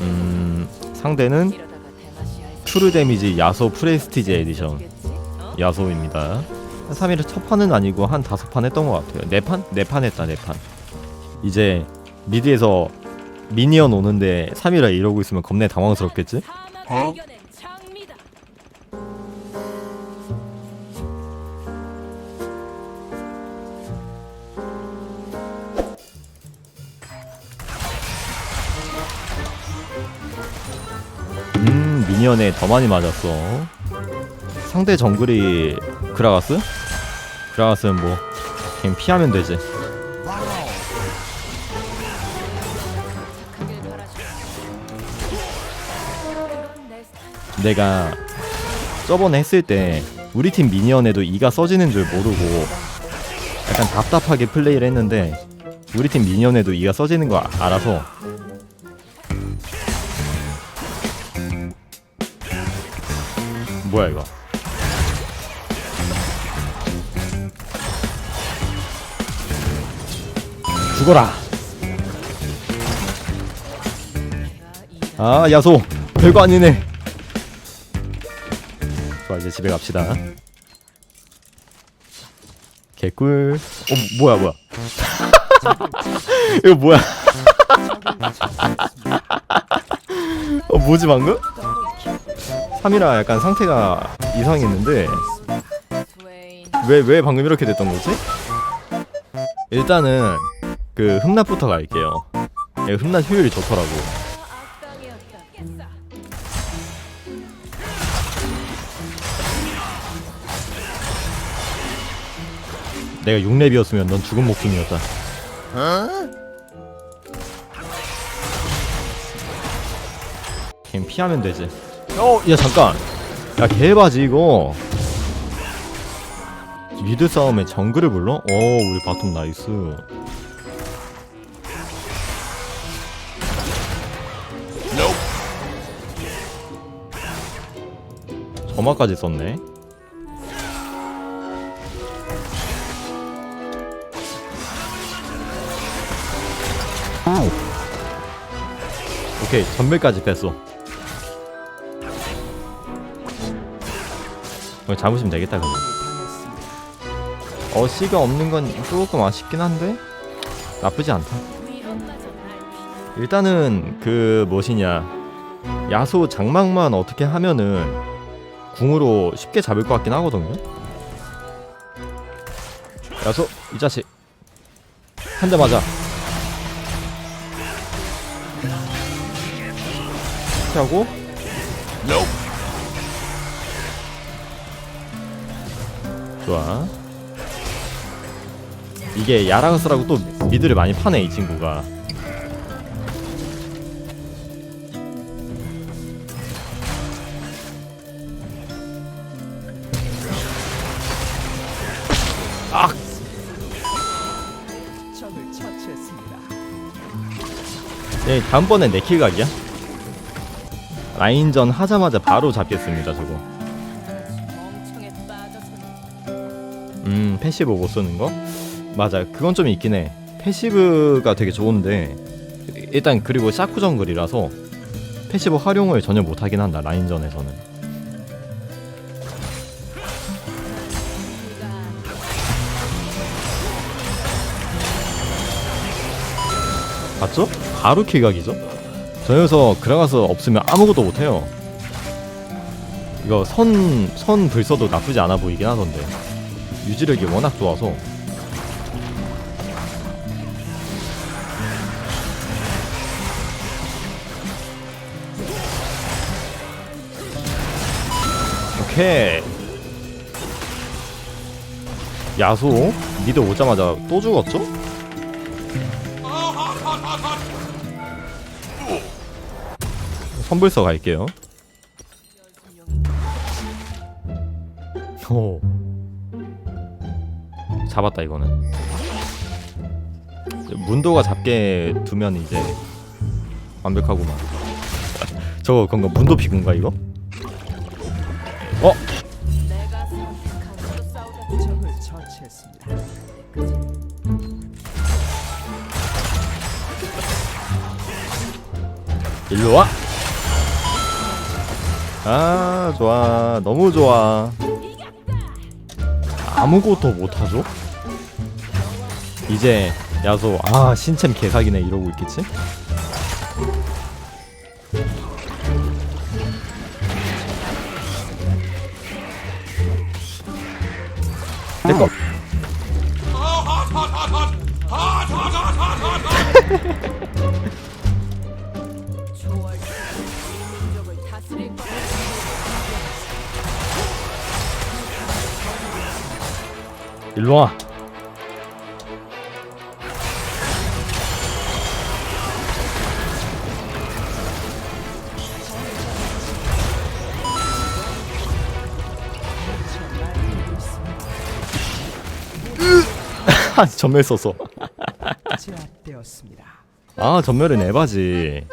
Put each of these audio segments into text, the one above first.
음 상대는 트루 데미지 야소 프레스티지 에디션 야소입니다 3일을 첫 판은 아니고 한 다섯 판 했던 것 같아요 네 판? 네 판 했다 네 판 이제 미드에서 미니언 오는데 3일을 이러고 있으면 겁내 당황스럽겠지? 어? 미니언에 더 많이 맞았어 상대 정글이 그라가스? 그라가스는 뭐 그냥 피하면 되지 내가 저번에 했을 때 우리 팀 미니언에도 이가 써지는 줄 모르고 약간 답답하게 플레이를 했는데 우리 팀 미니언에도 이가 써지는 거 아- 알아서 뭐야 이거? 죽어라. 아 야소. 별거 아니네. 좋아 이제 집에 갑시다. 개꿀. 어 뭐야 뭐야? 이거 뭐야? 어 뭐지 방금? 3이라 약간 상태가 이상했는데 왜 왜 방금 이렇게 됐던 거지? 일단은 그 흠납부터 갈게요. 얘 흠납 효율이 좋더라고. 내가 6렙이었으면 넌 죽은 목숨이었다. 걔 피하면 되지. 어, 야 잠깐. 야 개바지 이거. 미드 싸움에 정글을 불러? 오, 우리 바텀 나이스. 점화까지 썼네. 오케이, 전멸까지 뺐어. 어, 잡으시면 되겠다 그럼. 어시가 없는 건 조금 아쉽긴 한데 나쁘지 않다. 일단은 그 무엇이냐 야소 장막만 어떻게 하면은 궁으로 쉽게 잡을 것 같긴 하거든요. 야소 이 자식 한 대 맞아. 하고 좋아. 이게 야라가스라고 또 미드를 많이 파네 이 친구가. 처치했습니다. 예, 다음번엔 내킬 각이야. 라인전 하자마자 바로 잡겠습니다 저거. 음 패시브 못 쓰는 거? 맞아 그건 좀 있긴 해 패시브가 되게 좋은데 일단 그리고 샤쿠 정글이라서 패시브 활용을 전혀 못하긴 한다 라인전에서는 봤죠? 바로 킬각이죠? 저 녀석 그라가서 없으면 아무것도 못해요 이거 선, 선 불서도 나쁘지 않아 보이긴 하던데 유지력이 워낙 좋아서. 오케이. 야소 미드 오자마자 또 죽었죠? 선불서 갈게요. 오 잡았다 이거는 문도가 잡게 두면 이제 완벽하구만 저거 건가 문도 피군가 이거? 어? 적을 처치했습니다. 일로 와. 아 좋아 너무 좋아. 아무것도 못하죠? 이제 야소 아 신챔 개사기네 이러고 있겠지? 내꺼 초월 적을 다스릴 것 일로 와. 아, 전멸 썼어. 제압되었습니다. 아 전멸은 에바지.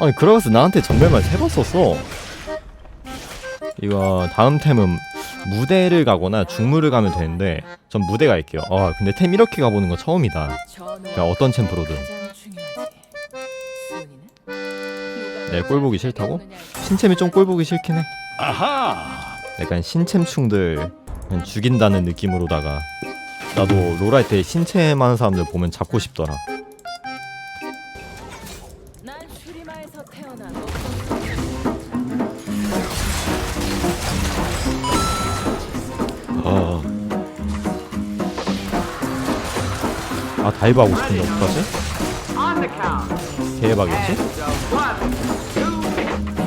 아니 그러면서 나한테 전멸만 세 번 썼어. 이거 다음 템은 무대를 가거나 중무를 가면 되는데 전 무대 갈게요. 아 근데 템 이렇게 가보는 거 처음이다. 그냥 어떤 챔프로든. 네, 꼴 보기 싫다고? 신챔이 좀 꼴 보기 싫긴 해. 아하. 약간 신챔충들 죽인다는 느낌으로다가 나도 롤할 때 신챔 하는 사람들 보면 잡고 싶더라. 난 슈리마에서 태어난 아. 아 다이브 하고 싶은데 어떡하지? Two,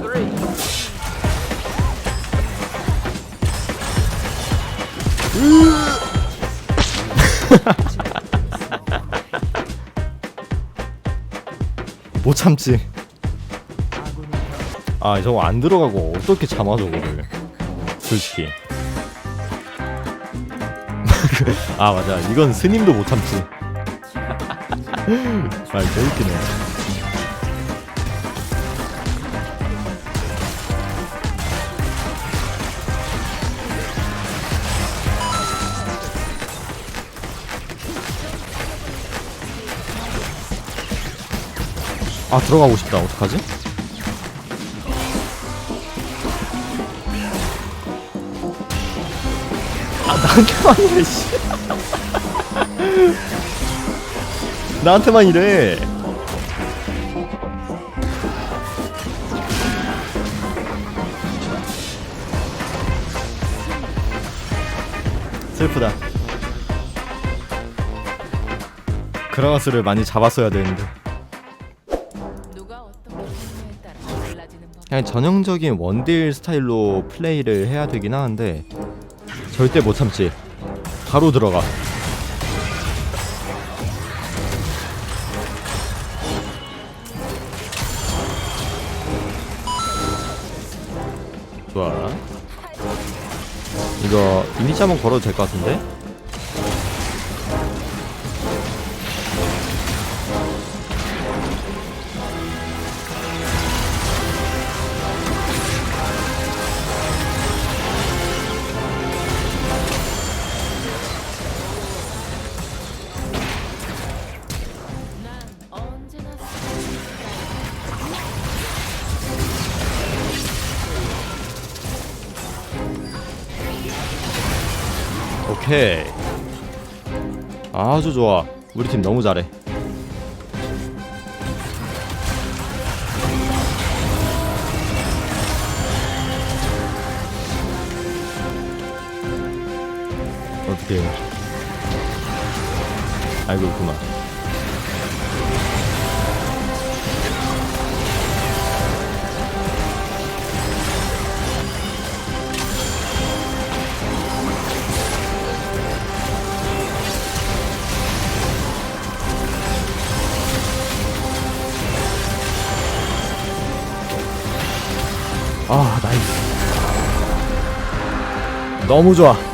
three. 못 참지. 아 저거 안 들어가고 어떻게 참아 저거를. 솔직히. 아 맞아 이건 스님도 못 참지. 아 개웃기네. 아 들어가고 싶다. 어떡하지? 아 나한테만 이래 씨. 나한테만 이래. 슬프다. 그라가스를 많이 잡았어야 되는데 그냥 전형적인 원딜 스타일로 플레이를 해야 되긴 하는데 절대 못 참지. 바로 들어가. 좋아. 이거 이니시 한번 걸어도 될 것 같은데? 오케이. 아주 좋아. 우리 팀 너무 잘해. 어떻게 알고 있구만 너무 좋아